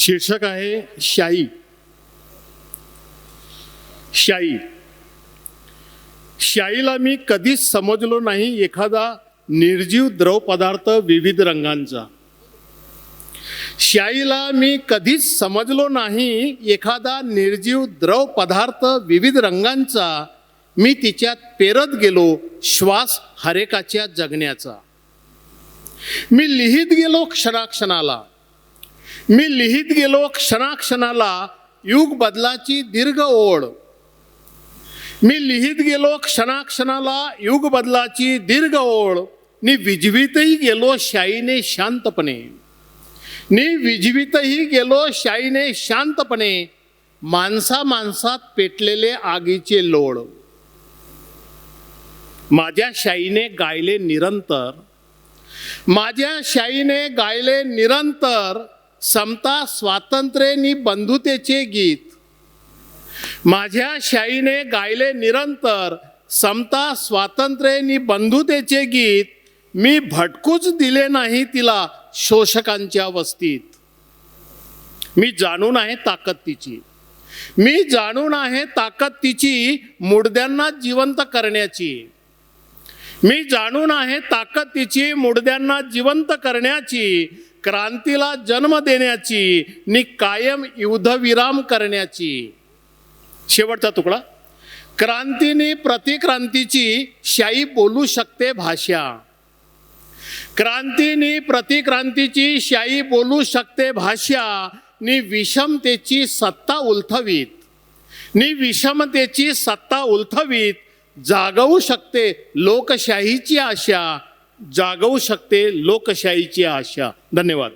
शीर्षक आहे शाई. शाई. शाईला मी कधीच समजलो नाही एखादा निर्जीव द्रव पदार्थ विविध रंगांचा. शाईला मी कधीच समजलो नाही एखादा निर्जीव द्रव पदार्थ विविध रंगांचा. मी तिच्यात पेरत गेलो श्वास हरेकाच्या जगण्याचा. मी लिहित गेलो क्षणाक्षणाला. मी लिहित गेलो क्षणाक्षणाला युग बदलाची दीर्घ ओढ. मी लिहित गेलो क्षणाक्षणाला युग बदलाची दीर्घ ओढ. नी विजवीतही गेलो शाईने शांतपणे. नी विजवीतही गेलो शाईने शांतपणे. माणसा माणसात पेटलेले आगीचे लोळ माझ्या शाईने गायले निरंतर. माझ्या शाईने गायले निरंतर. समता स्वातंत्र्य नि बंधुतेचे गीत. माझ्या शाईने गायले निरंतर समता स्वातंत्र्य नि बंधुतेचे गीत. मी भटकूच दिले नाही तिला शोषकांच्या वस्तीत. मी जाणून आहे ताकद तिची. मी जाणून आहे ताकद तिची मुडद्यांना जिवंत करण्याची. मी जाणून आहे ताकद तिची मुडद्यांना जिवंत करण्याची. क्रांतीला जन्म देण्याची नि कायम युद्धविराम करण्याची. शेवटचा तुकडा. क्रांतीने प्रतिक्रांतीची शाई बोलू शकते भाषा. क्रांतीने प्रतिक्रांतीची शाई बोलू शकते भाषा नि विषमतेची सत्ता उलथवीत. नि विषमतेची सत्ता उलथवीत जागवू शकते लोकशाहीची आशा जागवू शकते लोकशाहीची आशा. धन्यवाद.